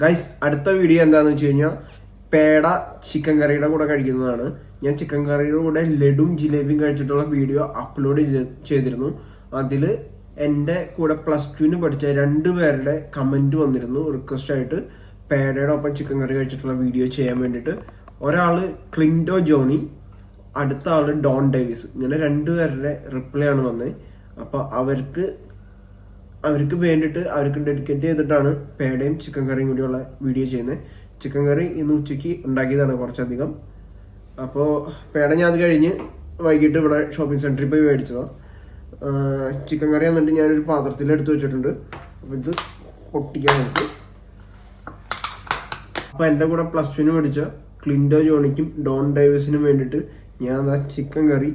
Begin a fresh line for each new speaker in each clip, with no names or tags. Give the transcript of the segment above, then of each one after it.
Guys അടുത്ത video എന്താന്ന് വെച്ച് കഴിഞ്ഞാൽ പേട ചിക്കൻ കറിയുടെ കൂടെ കഴിക്കുന്നതാണ്. ഞാൻ ചിക്കൻ കറിയുടെ കൂടെ ലഡും ജിലേബിയും കഴിച്ചിട്ടുള്ള വീഡിയോ അപ്ലോഡ് ചെയ്തിരുന്നു. അതിൽ എന്റെ കൂടെ പ്ലസ് ടുവിന് പഠിച്ച രണ്ട് പേരുടെ കമന്റ് വന്നിരുന്നു റിക്വസ്റ്റ് ആയിട്ട് പേടയുടെ ഒപ്പം ചിക്കൻ കറി കഴിച്ചിട്ടുള്ള വീഡിയോ ചെയ്യാൻ വേണ്ടിയിട്ട്. ഒരാൾ ക്ലിൻഡോ ജോണി അടുത്ത ആൾ ഡോൺ ഡേവിസ്. ഇങ്ങനെ രണ്ടുപേരുടെ റിപ്ലൈ ആണ് വന്നത് അപ്പോൾ അവർക്ക് അവർക്ക് വേണ്ടിയിട്ട് അവർക്ക് ഡെഡിക്കേറ്റ് ചെയ്തിട്ടാണ് പേടയും ചിക്കൻ കറിയും കൂടിയുള്ള വീഡിയോ ചെയ്യുന്നത്. ചിക്കൻ കറി ഇന്ന് ഉച്ചയ്ക്ക് ഉണ്ടാക്കിയതാണ് കുറച്ചധികം. അപ്പോൾ പേട ഞാൻ അത് കഴിഞ്ഞ് വൈകിട്ട് ഇവിടെ ഷോപ്പിംഗ് സെന്ററിൽ പോയി മേടിച്ചതാണ് ചിക്കൻ കറി എന്നിട്ട് ഞാനൊരു പാത്രത്തിൽ എടുത്ത് വെച്ചിട്ടുണ്ട്. അപ്പോൾ ഇത് പൊട്ടിക്കാൻ നമുക്ക് അപ്പോൾ എന്റെ കൂടെ പ്ലസ് ടുവിന് പഠിച്ച ക്ലിൻഡോ ജോണിക്കും ഡോൺ ഡൈവേഴ്സിനും വേണ്ടിയിട്ട് ഞാൻ ആ ചിക്കൻ കറി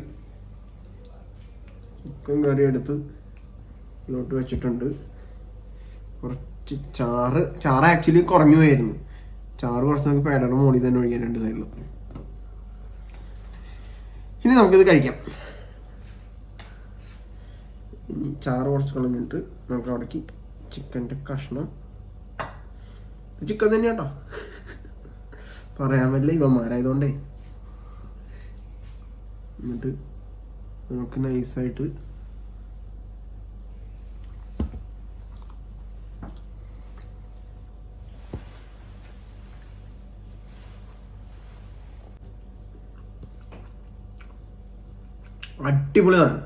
ചിക്കൻ കറി എടുത്ത് ഇതിലോട്ട് വെച്ചിട്ടുണ്ട്. കുറച്ച് ചാറ് ചാറ് ആക്ച്വലി കുറഞ്ഞു പോയായിരുന്നു ചാറ് കുറച്ച് നമുക്ക് പേടയുടെ മുകളിൽ തന്നെ ഒഴിക്കാൻ രണ്ട് സൈഡിലും ഇനി നമുക്കിത് കഴിക്കാം. ഇനി ചാറ് കുറച്ച് കളഞ്ഞിട്ട് നമുക്ക് അവിടേക്ക് ചിക്കന്റെ കഷ്ണം. ചിക്കൻ തന്നെ കേട്ടോ. പറയാൻ പറ്റില്ല ഇവന്മാരായതുകൊണ്ടേ. എന്നിട്ട് നമുക്ക് നൈസായിട്ട് അടിപൊളിയാണ്.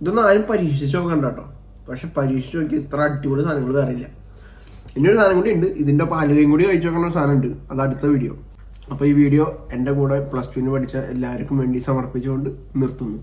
ഇതൊന്നും ആരും പരീക്ഷിച്ച് നോക്കണ്ട കേട്ടോ. പക്ഷെ പരീക്ഷിച്ച് നോക്കി ഇത്ര അടിപൊളി സാധനങ്ങൾ വേറെ ഇല്ല. ഇനി ഒരു സാധനം കൂടി ഉണ്ട്. ഇതിന്റെ പാലുകയും കൂടി കഴിച്ചു നോക്കണ ഒരു സാധനം ഉണ്ട്. അത് അടുത്ത വീഡിയോ അപ്പോൾ ഈ വീഡിയോ എന്റെ കൂടെ പ്ലസ് ടുവിന് പഠിച്ച എല്ലാവർക്കും വേണ്ടി സമർപ്പിച്ചുകൊണ്ട് നിർത്തുന്നു.